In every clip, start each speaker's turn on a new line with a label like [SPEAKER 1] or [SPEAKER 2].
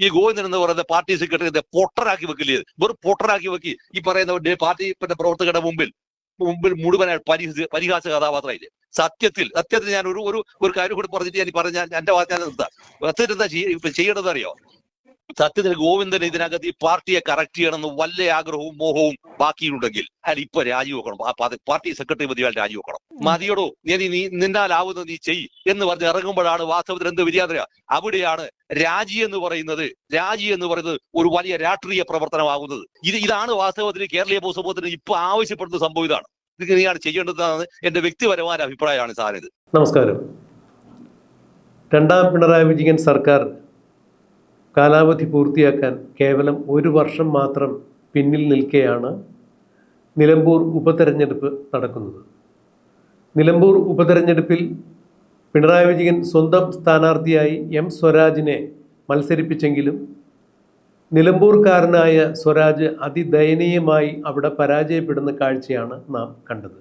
[SPEAKER 1] ഈ ഗോവിന്ദൻ എന്ന് പറയുന്ന പാർട്ടി സെക്രട്ടറി പൊട്ടറാക്കി വെക്കില്ലേ വെറും പൊട്ടറാക്കി വെക്കി. ഈ പറയുന്ന പാർട്ടി പ്രവർത്തകരുടെ മുമ്പിൽ മുമ്പിൽ മുഴുവനായി പരിഹസ പരിഹാസ കഥാപാത്രമായില്ലേ? സത്യത്തിൽ സത്യത്തിൽ ഞാൻ ഒരു ഒരു കാര്യം കൂടി പറഞ്ഞിട്ട് ഞാൻ പറഞ്ഞ എന്റെ വാക്ക് നിർത്താം. സത്യത്തിൽ എന്താ ചെയ്യേണ്ടത് അറിയോ? സത്യത്തിൽ ഗോവിന്ദൻ ഇതിനകത്ത് ഈ പാർട്ടിയെ കറക്റ്റ് ചെയ്യണമെന്ന് വല്ല ആഗ്രഹവും മോഹവും ബാക്കിയുണ്ടെങ്കിൽ അയാൾ ഇപ്പൊ രാജിവെക്കണം ആ പാർട്ടി സെക്രട്ടറി പതി അയാൾ രാജിവെക്കണം മതിയോടോ. നീ നീ- നിന്നാലാവുന്ന നിന്നാലാവുന്നത് നീ ചെയ് എന്ന് പറഞ്ഞ് ഇറങ്ങുമ്പോഴാണ് വാസ്തവത്തിൽ എന്ത് വിര്യാതര അവിടെയാണ് രാജി എന്ന് പറയുന്നത്. രാജി എന്ന് പറയുന്നത് ഒരു വലിയ രാഷ്ട്രീയ പ്രവർത്തനമാകുന്നത്. ഇത് ഇതാണ് വാസ്തവത്തിൽ കേരളീയ പൊതുസമൂഹത്തിന് ഇപ്പൊ ആവശ്യപ്പെടുന്ന സംഭവം ഇതാണ്. ഇതിനെയാണ് നീയാണ് ചെയ്യേണ്ടതെന്നാണ് എന്റെ വ്യക്തിപരമായ അഭിപ്രായമാണ് സാറിന് ഇത്.
[SPEAKER 2] നമസ്കാരം. രണ്ടാം പിണറായി വിജയൻ സർക്കാർ കാലാവധി പൂർത്തിയാക്കാൻ കേവലം ഒരു വർഷം മാത്രം പിന്നിൽ നിൽക്കെയാണ് നിലമ്പൂർ ഉപതെരഞ്ഞെടുപ്പ് നടക്കുന്നത്. നിലമ്പൂർ ഉപതെരഞ്ഞെടുപ്പിൽ പിണറായി വിജയൻ സ്വന്തം സ്ഥാനാർത്ഥിയായി എം സ്വരാജിനെ മത്സരിപ്പിച്ചെങ്കിലും നിലമ്പൂർക്കാരനായ സ്വരാജ് അതിദയനീയമായി അവിടെ പരാജയപ്പെടുന്ന കാഴ്ചയാണ് നാം കണ്ടത്.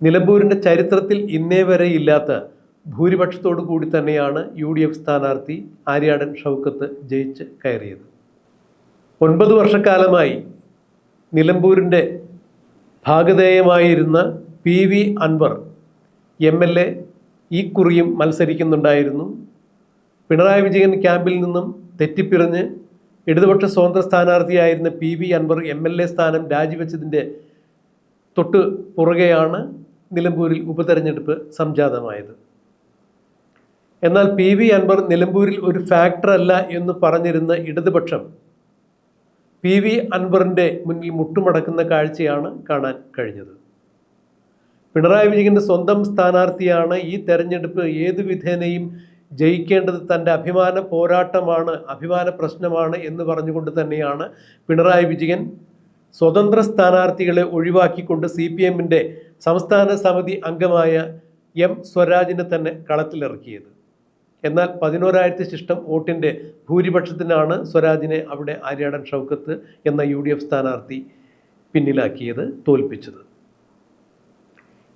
[SPEAKER 2] നിലമ്പൂരിന്റെ ചരിത്രത്തിൽ ഇന്നേ വരെ ഇല്ലാത്ത ഭൂരിപക്ഷത്തോടു കൂടി തന്നെയാണ് യു ഡി എഫ് സ്ഥാനാർത്ഥി ആര്യാടൻ ഷൗക്കത്ത് ജയിച്ച് കയറിയത്. ഒൻപത് വർഷക്കാലമായി നിലമ്പൂരിന്റെ ഭാഗധേയമായിരുന്ന P V Anvar M L A ഈ കുറിയും മത്സരിക്കുന്നുണ്ടായിരുന്നു. പിണറായി വിജയൻ ക്യാമ്പിൽ നിന്നും തെറ്റിപ്പിറഞ്ഞ് ഇടതുപക്ഷ സ്വതന്ത്ര സ്ഥാനാർത്ഥിയായിരുന്ന P V Anvar M L A സ്ഥാനം രാജിവെച്ചതിന്റെ തൊട്ട് പുറകെയാണ് നിലമ്പൂരിൽ ഉപതെരഞ്ഞെടുപ്പ് സംജാതമായത്. എന്നാൽ പി വി അൻവർ നിലമ്പൂരിൽ ഒരു ഫാക്ടറല്ല എന്ന് പറഞ്ഞിരുന്ന ഇടതുപക്ഷം പി വി അൻവറിന്റെ മുന്നിൽ മുട്ടുമടക്കുന്ന കാഴ്ചയാണ് കാണാൻ കഴിഞ്ഞത്. പിണറായി വിജയന്റെ സ്വന്തം സ്ഥാനാർത്ഥിയാണ് ഈ തെരഞ്ഞെടുപ്പ് ഏതു വിധേനയും ജയിക്കേണ്ടത് തന്റെ അഭിമാന പോരാട്ടമാണ് അഭിമാന പ്രശ്നമാണ് എന്ന് പറഞ്ഞുകൊണ്ട് തന്നെയാണ് പിണറായി വിജയൻ സ്വതന്ത്ര സ്ഥാനാർത്ഥികളെ ഒഴിവാക്കിക്കൊണ്ട് സി പി എമ്മിന്റെ സംസ്ഥാന സമിതി അംഗമായ എം സ്വരാജിനെ തന്നെ കളത്തിലിറക്കിയത്. എന്നാൽ പതിനോരായിരത്തി ശിഷ്ടം വോട്ടിന്റെ ഭൂരിപക്ഷത്തിനാണ് സ്വരാജിനെ അവിടെ ആര്യാടൻ ഷൗക്കത്ത് എന്ന യു ഡി എഫ് സ്ഥാനാർത്ഥി പിന്നിലാക്കിയത് തോൽപ്പിച്ചത്.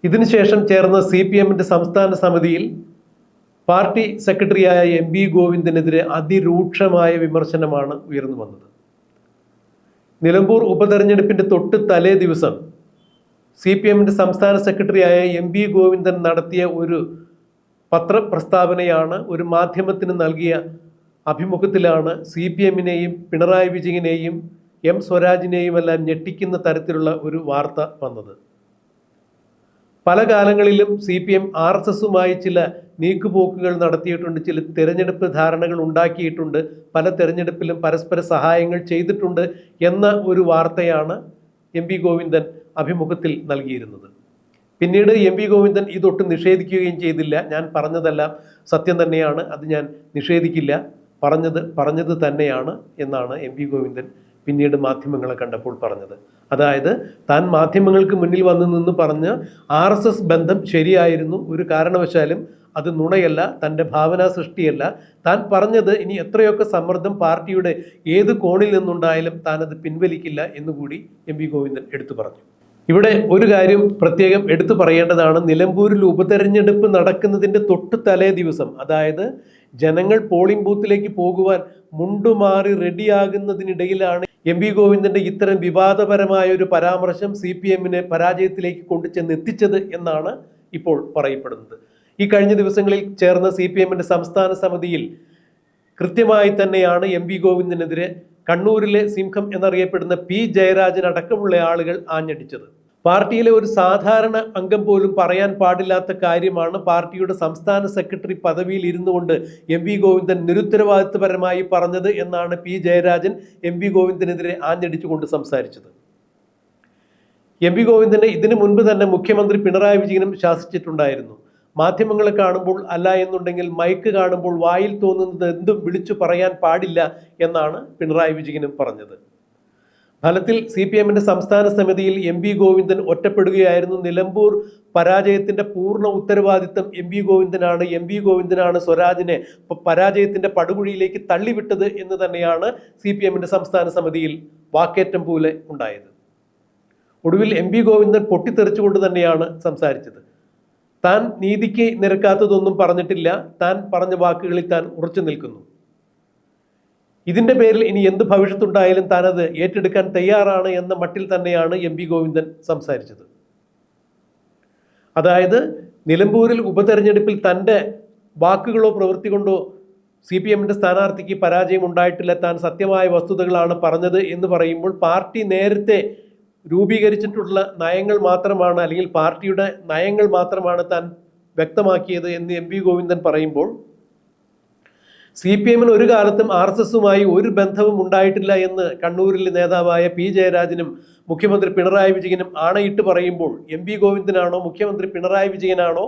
[SPEAKER 2] ഇതിനുശേഷം ചേർന്ന സി പി എമ്മിന്റെ സംസ്ഥാന സമിതിയിൽ പാർട്ടി സെക്രട്ടറിയായ എം ബി ഗോവിന്ദനെതിരെ അതിരൂക്ഷമായ വിമർശനമാണ് ഉയർന്നു വന്നത്. നിലമ്പൂർ ഉപതെരഞ്ഞെടുപ്പിന്റെ തൊട്ട് തലേ ദിവസം സി പി എമ്മിന്റെ സംസ്ഥാന സെക്രട്ടറിയായ എം ബി ഗോവിന്ദൻ നടത്തിയ ഒരു പത്രപ്രസ്താവനയാണ് ഒരു മാധ്യമത്തിന് നൽകിയ അഭിമുഖത്തിലാണ് സി പി എമ്മിനെയും പിണറായി വിജയനെയും എം സ്വരാജിനെയും എല്ലാം ഞെട്ടിക്കുന്ന തരത്തിലുള്ള ഒരു വാർത്ത വന്നത്. പല കാലങ്ങളിലും C P M R S എസുമായി ചില നീക്കുപോക്കുകൾ നടത്തിയിട്ടുണ്ട് ചില തിരഞ്ഞെടുപ്പ് ധാരണകൾ ഉണ്ടാക്കിയിട്ടുണ്ട് പല തിരഞ്ഞെടുപ്പിലും പരസ്പര സഹായങ്ങൾ ചെയ്തിട്ടുണ്ട് എന്ന ഒരു വാർത്തയാണ് എം പി ഗോവിന്ദൻ അഭിമുഖത്തിൽ നൽകിയിരുന്നത്. പിന്നീട് എം വി ഗോവിന്ദൻ ഇതൊട്ടും നിഷേധിക്കുകയും ചെയ്തില്ല. ഞാൻ പറഞ്ഞതെല്ലാം സത്യം തന്നെയാണ്. അത് ഞാൻ നിഷേധിക്കില്ല. പറഞ്ഞത് പറഞ്ഞത് തന്നെയാണ് എന്നാണ് എം വി ഗോവിന്ദൻ പിന്നീട് മാധ്യമങ്ങളെ കണ്ടപ്പോൾ പറഞ്ഞത്. അതായത് താൻ മാധ്യമങ്ങൾക്ക് മുന്നിൽ വന്നു നിന്ന് പറഞ്ഞ് ആർ എസ് എസ് ബന്ധം ശരിയായിരുന്നു. ഒരു കാരണവശാലും അത് നുണയല്ല തന്റെ ഭാവനാ സൃഷ്ടിയല്ല. താൻ പറഞ്ഞത് ഇനി എത്രയൊക്കെ സമ്മർദ്ദം പാർട്ടിയുടെ ഏത് കോണിൽ നിന്നുണ്ടായാലും താൻ അത് പിൻവലിക്കില്ല എന്നുകൂടി എം വി ഗോവിന്ദൻ എടുത്തു പറഞ്ഞു. ഇവിടെ ഒരു കാര്യം പ്രത്യേകം എടുത്തു പറയേണ്ടതാണ്. നിലമ്പൂരിൽ ഉപതെരഞ്ഞെടുപ്പ് നടക്കുന്നതിന്റെ തൊട്ട് തലേ ദിവസം അതായത് ജനങ്ങൾ പോളിംഗ് ബൂത്തിലേക്ക് പോകുവാൻ മുണ്ടുമാറി റെഡിയാകുന്നതിനിടയിലാണ് എം വി ഗോവിന്ദന്റെ ഇത്തരം വിവാദപരമായ ഒരു പരാമർശം സി പി എമ്മിനെ പരാജയത്തിലേക്ക് കൊണ്ടുചെന്ന് എത്തിച്ചത് എന്നാണ് ഇപ്പോൾ പറയപ്പെടുന്നത്. ഈ കഴിഞ്ഞ ദിവസങ്ങളിൽ ചേർന്ന സി പി സംസ്ഥാന സമിതിയിൽ കൃത്യമായി തന്നെയാണ് എം വി ഗോവിന്ദനെതിരെ കണ്ണൂരിലെ സിംഹം എന്നറിയപ്പെടുന്ന പി. ജയരാജൻ അടക്കമുള്ള ആളുകൾ ആഞ്ഞടിച്ചത്. പാർട്ടിയിലെ ഒരു സാധാരണ അംഗം പോലും പറയാൻ പാടില്ലാത്ത കാര്യമാണ് പാർട്ടിയുടെ സംസ്ഥാന സെക്രട്ടറി പദവിയിൽ ഇരുന്നു കൊണ്ട് എം വി ഗോവിന്ദൻ നിരുത്തരവാദിത്വപരമായി പറഞ്ഞത് എന്നാണ് പി. ജയരാജൻ എം വി ഗോവിന്ദനെതിരെ ആഞ്ഞടിച്ചുകൊണ്ട് സംസാരിച്ചത്. എം വി ഗോവിന്ദനെ ഇതിനു മുൻപ് തന്നെ മുഖ്യമന്ത്രി പിണറായി വിജയനും ശാസിച്ചിട്ടുണ്ടായിരുന്നു. മാധ്യമങ്ങളെ കാണുമ്പോൾ അല്ല എന്നുണ്ടെങ്കിൽ മൈക്ക് കാണുമ്പോൾ വായിൽ തോന്നുന്നത് എന്തും വിളിച്ചു പറയാൻ പാടില്ല എന്നാണ് പിണറായി വിജയനും പറഞ്ഞത്. ഫലത്തിൽ സി പി എമ്മിന്റെ സംസ്ഥാന സമിതിയിൽ എം വി ഗോവിന്ദൻ ഒറ്റപ്പെടുകയായിരുന്നു. നിലമ്പൂർ പരാജയത്തിന്റെ പൂർണ ഉത്തരവാദിത്തം എം വി ഗോവിന്ദനാണ്. എം വി ഗോവിന്ദനാണ് സ്വരാജിനെ പരാജയത്തിന്റെ പടുകുഴിയിലേക്ക് തള്ളിവിട്ടത് എന്ന് തന്നെയാണ് സി പി എമ്മിന്റെ സംസ്ഥാന സമിതിയിൽ വാക്കേറ്റം പോലെ ഉണ്ടായത്. ഒടുവിൽ എം വി ഗോവിന്ദൻ പൊട്ടിത്തെറിച്ചുകൊണ്ട് തന്നെയാണ് സംസാരിച്ചത്. താൻ നീതിക്ക് നിരക്കാത്തതൊന്നും പറഞ്ഞിട്ടില്ല. താൻ പറഞ്ഞ വാക്കുകളിൽ താൻ ഉറച്ചു നിൽക്കുന്നു. ഇതിന്റെ പേരിൽ ഇനി എന്ത് ഭവിഷ്യത്തുണ്ടായാലും താനത് ഏറ്റെടുക്കാൻ തയ്യാറാണ് എന്ന മട്ടിൽ തന്നെയാണ് എം പി ഗോവിന്ദൻ സംസാരിച്ചത്. അതായത് നിലമ്പൂരിൽ ഉപതെരഞ്ഞെടുപ്പിൽ തന്റെ വാക്കുകളോ പ്രവൃത്തി കൊണ്ടോ സി പി എമ്മിന്റെ സ്ഥാനാർത്ഥിക്ക് പരാജയം ഉണ്ടായിട്ടില്ല താൻ സത്യമായ വസ്തുതകളാണ് പറഞ്ഞത് എന്ന് പറയുമ്പോൾ പാർട്ടി നേരത്തെ രൂപീകരിച്ചിട്ടുള്ള നയങ്ങൾ മാത്രമാണ് അല്ലെങ്കിൽ പാർട്ടിയുടെ നയങ്ങൾ മാത്രമാണ് താൻ വ്യക്തമാക്കിയത് എന്ന് എം വി ഗോവിന്ദൻ പറയുമ്പോൾ സി പി എമ്മിന് ഒരു കാലത്തും ആർ എസ് എസുമായി ഒരു ബന്ധവും ഉണ്ടായിട്ടില്ല എന്ന് കണ്ണൂരിലെ നേതാവായ പി ജയരാജനും മുഖ്യമന്ത്രി പിണറായി വിജയനും ആണയിട്ട് പറയുമ്പോൾ എം വി ഗോവിന്ദനാണോ മുഖ്യമന്ത്രി പിണറായി വിജയനാണോ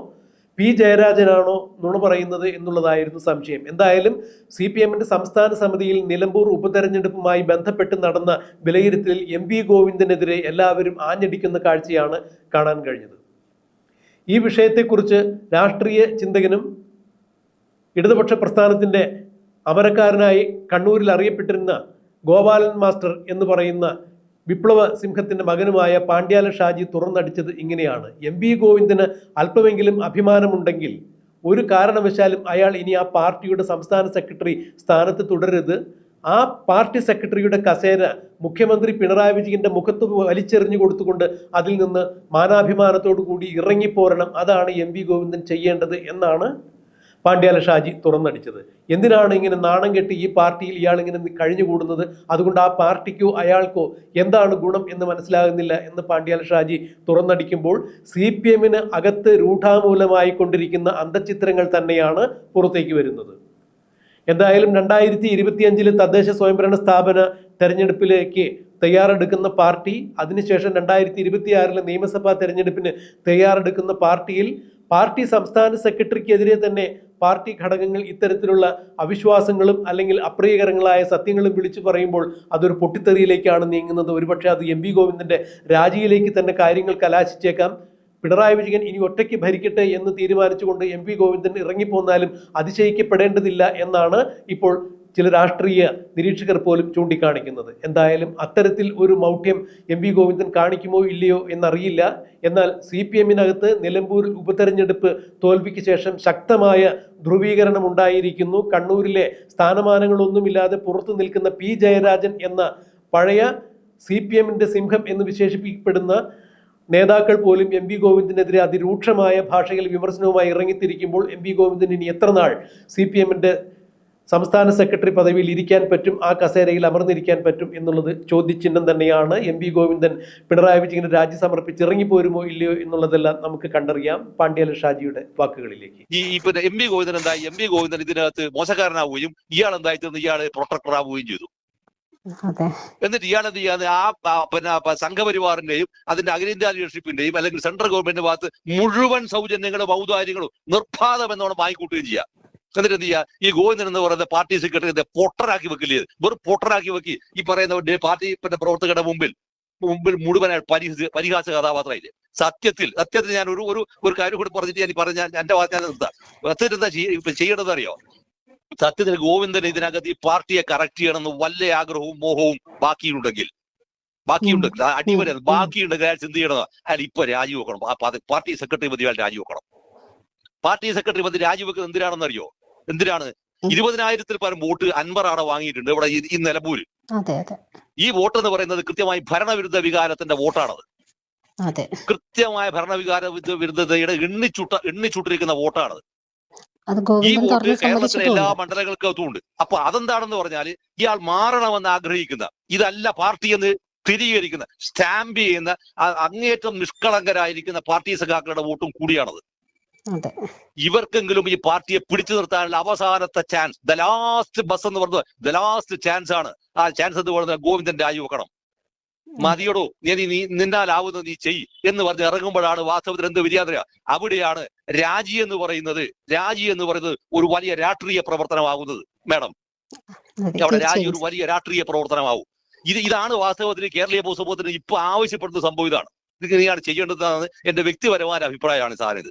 [SPEAKER 2] പി ജയരാജനാണോ നുണ പറയുന്നത് എന്നുള്ളതായിരുന്നു സംശയം. എന്തായാലും സി പി എമ്മിന്റെ സംസ്ഥാന സമിതിയിൽ നിലമ്പൂർ ഉപതെരഞ്ഞെടുപ്പുമായി ബന്ധപ്പെട്ട് നടന്ന വിലയിരുത്തലിൽ എം വി ഗോവിന്ദനെതിരെ എല്ലാവരും ആഞ്ഞടിക്കുന്ന കാഴ്ചയാണ് കാണാൻ കഴിഞ്ഞത്. ഈ വിഷയത്തെക്കുറിച്ച് രാഷ്ട്രീയ ചിന്തകനും ഇടതുപക്ഷ പ്രസ്ഥാനത്തിന്റെ അമരക്കാരനായി കണ്ണൂരിൽ അറിയപ്പെട്ടിരുന്ന ഗോപാലൻ മാസ്റ്റർ എന്ന് പറയുന്ന വിപ്ലവ സിംഹത്തിന്റെ മകനുമായ പാണ്ഡ്യാല ഷാജി തുറന്നടിച്ചത് ഇങ്ങനെയാണ്. എം വി ഗോവിന്ദന് അല്പമെങ്കിലും അഭിമാനമുണ്ടെങ്കിൽ ഒരു കാരണവശാലും അയാൾ ഇനി ആ പാർട്ടിയുടെ സംസ്ഥാന സെക്രട്ടറി സ്ഥാനത്ത് തുടരരുത്. ആ പാർട്ടി സെക്രട്ടറിയുടെ കസേര മുഖ്യമന്ത്രി പിണറായി വിജയന്റെ മുഖത്ത് വലിച്ചെറിഞ്ഞു കൊടുത്തുകൊണ്ട് അതിൽ നിന്ന് മാനാഭിമാനത്തോടു കൂടി ഇറങ്ങിപ്പോരണം. അതാണ് എം വി ഗോവിന്ദൻ ചെയ്യേണ്ടത് എന്നാണ് പാണ്ഡ്യാല ഷാജി തുറന്നടിച്ചത്. എന്തിനാണ് ഇങ്ങനെ നാണം കെട്ടി ഈ പാർട്ടിയിൽ ഇയാൾ ഇങ്ങനെ കഴിഞ്ഞുകൂടുന്നത്? അതുകൊണ്ട് ആ പാർട്ടിക്കോ അയാൾക്കോ എന്താണ് ഗുണം എന്ന് മനസ്സിലാകുന്നില്ല എന്ന് പാണ്ഡ്യാല ഷാജി തുറന്നടിക്കുമ്പോൾ സി പി എമ്മിന് അകത്ത് രൂഢാമൂലമായി കൊണ്ടിരിക്കുന്ന അന്തചിത്രങ്ങൾ തന്നെയാണ് പുറത്തേക്ക് വരുന്നത്. എന്തായാലും രണ്ടായിരത്തി ഇരുപത്തിയഞ്ചിൽ തദ്ദേശ സ്വയംഭരണ സ്ഥാപന തെരഞ്ഞെടുപ്പിലേക്ക് തയ്യാറെടുക്കുന്ന പാർട്ടി അതിനുശേഷം രണ്ടായിരത്തി ഇരുപത്തിയാറിലെ നിയമസഭാ തെരഞ്ഞെടുപ്പിന് തയ്യാറെടുക്കുന്ന പാർട്ടിയിൽ പാർട്ടി സംസ്ഥാന സെക്രട്ടറിക്കെതിരെ തന്നെ പാർട്ടി ഘടകങ്ങൾ ഇത്തരത്തിലുള്ള അവിശ്വാസങ്ങളും അല്ലെങ്കിൽ അപ്രിയകരങ്ങളായ സത്യങ്ങളും വിളിച്ചു പറയുമ്പോൾ അതൊരു പൊട്ടിത്തെറിയിലേക്കാണ് നീങ്ങുന്നത്. ഒരുപക്ഷെ അത് എം വി ഗോവിന്ദന്റെ രാജിയിലേക്ക് തന്നെ കാര്യങ്ങൾ കലാശിച്ചേക്കാം. പിണറായി വിജയൻ ഇനി ഒറ്റയ്ക്ക് ഭരിക്കട്ടെ എന്ന് തീരുമാനിച്ചുകൊണ്ട് എം വി ഗോവിന്ദൻ ഇറങ്ങിപ്പോന്നാലും അതിശയിക്കപ്പെടേണ്ടതില്ല എന്നാണ് ഇപ്പോൾ ചില രാഷ്ട്രീയ നിരീക്ഷകർ പോലും ചൂണ്ടിക്കാണിക്കുന്നത്. എന്തായാലും അത്തരത്തിൽ ഒരു മൗഢ്യം എം വി ഗോവിന്ദൻ കാണിക്കുമോ ഇല്ലയോ എന്നറിയില്ല. എന്നാൽ സി പി എമ്മിനകത്ത് നിലമ്പൂർ ഉപതെരഞ്ഞെടുപ്പ് തോൽവിക്ക് ശേഷം ശക്തമായ ധ്രുവീകരണം ഉണ്ടായിരിക്കുന്നു കണ്ണൂരിലെ സ്ഥാനമാനങ്ങളൊന്നുമില്ലാതെ പുറത്തു നിൽക്കുന്ന പി ജയരാജൻ എന്ന പഴയ സി പി എമ്മിന്റെ സിംഹം എന്ന് വിശേഷിപ്പിക്കപ്പെടുന്ന നേതാക്കൾ പോലും എം വി ഗോവിന്ദനെതിരെ അതിരൂക്ഷമായ ഭാഷയിൽ വിമർശനവുമായി ഇറങ്ങിത്തിരിക്കുമ്പോൾ എം വി ഗോവിന്ദൻ ഇനി എത്ര നാൾ സി പി എമ്മിന്റെ സംസ്ഥാന സെക്രട്ടറി പദവിയിൽ ഇരിക്കാൻ പറ്റും ആ കസേരയിൽ അമർന്നിരിക്കാൻ പറ്റും എന്നുള്ളത് ചോദ്യചിഹ്നം തന്നെയാണ്. എം വി ഗോവിന്ദൻ പിണറായി വിജയന് രാജി സമർപ്പിച്ച് ഇറങ്ങിപ്പോരുമോ ഇല്ലയോ എന്നുള്ളതെല്ലാം നമുക്ക് കണ്ടറിയാം. പാണ്ഡ്യാല ഷാജിയുടെ വാക്കുകളിലേക്ക്.
[SPEAKER 1] ഈ ഇപ്പൊ എം വി ഗോവിന്ദൻ എന്താ എം വി ഗോവിന്ദൻ ഇതിനകത്ത് മോശക്കാരനാവുകയും ഇയാൾ എന്തായി തീർന്ന് ഇയാൾ പ്രൊട്ടക്ടർ ആവുകയും ചെയ്തു.
[SPEAKER 3] അതെ.
[SPEAKER 1] എന്നിട്ട് ഇയാൾ എന്ത് ചെയ്യാന്ന് ആ പിന്നെ സംഘപരിവാറിന്റെയും അതിന്റെ അഖിലേന്ത്യാ ലീഡർഷിപ്പിന്റെയും അല്ലെങ്കിൽ സെൻട്രൽ ഗവൺമെന്റിന്റെ ഭാഗത്ത് മുഴുവൻ സൗജന്യങ്ങളും ഔദാര്യങ്ങളും നിർബാധം എന്നോണം വാങ്ങിക്കൂട്ടുകയും ചെയ്യുക എന്നിട്ട് എന്ത് ചെയ്യുക ഈ ഗോവിന്ദൻ എന്ന് പറയുന്ന പാർട്ടി സെക്രട്ടറി പൊട്ടറാക്കി വെക്കില്ലേ വെറും പൊട്ടറാക്കി വെക്കി. ഈ പറയുന്ന പാർട്ടി പിന്നെ പ്രവർത്തകരുടെ മുമ്പിൽ മുമ്പിൽ മുഴുവനായി പരിഹസ പരിഹാസ കഥാപാത്രമായില്ലേ? സത്യത്തിൽ സത്യത്തിൽ ഞാൻ ഒരു ഒരു ഒരു കാര്യം കൂടി പറഞ്ഞിട്ട് ഞാൻ പറഞ്ഞ എന്റെ വാക്ക് ഞാൻ നിർത്താം. സത്യത്തിൽ എന്താ ചെയ്യേണ്ടത് അറിയോ സത്യത്തിൽ ഗോവിന്ദൻ ഇതിനകത്ത് ഈ പാർട്ടിയെ കറക്റ്റ് ചെയ്യണമെന്ന് വല്ല ആഗ്രഹവും മോഹവും ബാക്കിയുണ്ടെങ്കിൽ. ബാക്കിയുണ്ട്. അടിപൊളി ബാക്കിയുണ്ടെങ്കിൽ അയാൾ ചിന്ത ചെയ്യണം? അയാൾ ഇപ്പൊ രാജിവെക്കണം. പാർട്ടി സെക്രട്ടറി പതി അയാൾ രാജിവെക്കണം. പാർട്ടി സെക്രട്ടറി പതി രാജിവെക്കുന്നത് എന്തിനാണെന്ന് അറിയോ എന്തിനാണ്? ഇരുപതിനായിരത്തിൽ പരം വോട്ട് അൻവറാണ് വാങ്ങിയിട്ടുണ്ട് ഇവിടെ ഈ- നിലമ്പൂര് ഈ വോട്ട് എന്ന് പറയുന്നത് കൃത്യമായി ഭരണവിരുദ്ധ വികാരത്തിന്റെ വോട്ടാണത്. കൃത്യമായ ഭരണവികാര വിരുദ്ധ- വിരുദ്ധതയുടെ എണ്ണിച്ചുട്ട എണ്ണിച്ചുട്ടിരിക്കുന്ന വോട്ടാണത്. ഈ വോട്ട് കേരളത്തിലെ എല്ലാ
[SPEAKER 3] മണ്ഡലങ്ങൾക്കും
[SPEAKER 1] മണ്ഡലങ്ങൾക്കകത്തും ഉണ്ട് അപ്പൊ അതെന്താണെന്ന് പറഞ്ഞാൽ ഇയാൾ മാറണമെന്ന് ആഗ്രഹിക്കുന്ന ഇതല്ല പാർട്ടി എന്ന് സ്ഥിരീകരിക്കുന്ന സ്റ്റാമ്പ് ചെയ്യുന്ന അങ്ങേറ്റം നിഷ്കളങ്കരായിരിക്കുന്ന പാർട്ടി സഖാക്കളുടെ വോട്ടും കൂടിയാണത്. ഇവർക്കെങ്കിലും ഈ പാർട്ടിയെ പിടിച്ചു നിർത്താനുള്ള അവസാനത്തെ ചാൻസ് ദ ലാസ്റ്റ് ബസ് എന്ന് പറഞ്ഞത് ദ ലാസ്റ്റ് ചാൻസ് ആണ്. ആ ചാൻസ് എന്ന് പറയുന്നത് ഗോവിന്ദൻ രാജിവെക്കണം മതിയടോ നീ നീ നിന്നാലാവുന്നത് നീ ചെയ് എന്ന് പറഞ്ഞ് ഇറങ്ങുമ്പോഴാണ് വാസ്തവത്തിൽ എന്ത് വിദ്യാർത്ഥിയ അവിടെയാണ് രാജി എന്ന് പറയുന്നത് രാജി എന്ന് പറയുന്നത് ഒരു വലിയ രാഷ്ട്രീയ പ്രവർത്തനമാകുന്നത് മേഡം. അവിടെ രാജി ഒരു വലിയ രാഷ്ട്രീയ പ്രവർത്തനമാവും ഇത് ഇതാണ് വാസ്തവത്തിൽ കേരളീയ പൊതുസമൂഹത്തിന് ഇപ്പൊ ആവശ്യപ്പെടുന്ന സംഭവം ഇതാണ്. ഇത് നീയാണ് ചെയ്യേണ്ടതെന്നാണ് എന്റെ വ്യക്തിപരമായ അഭിപ്രായമാണ് സാർ ഇത്.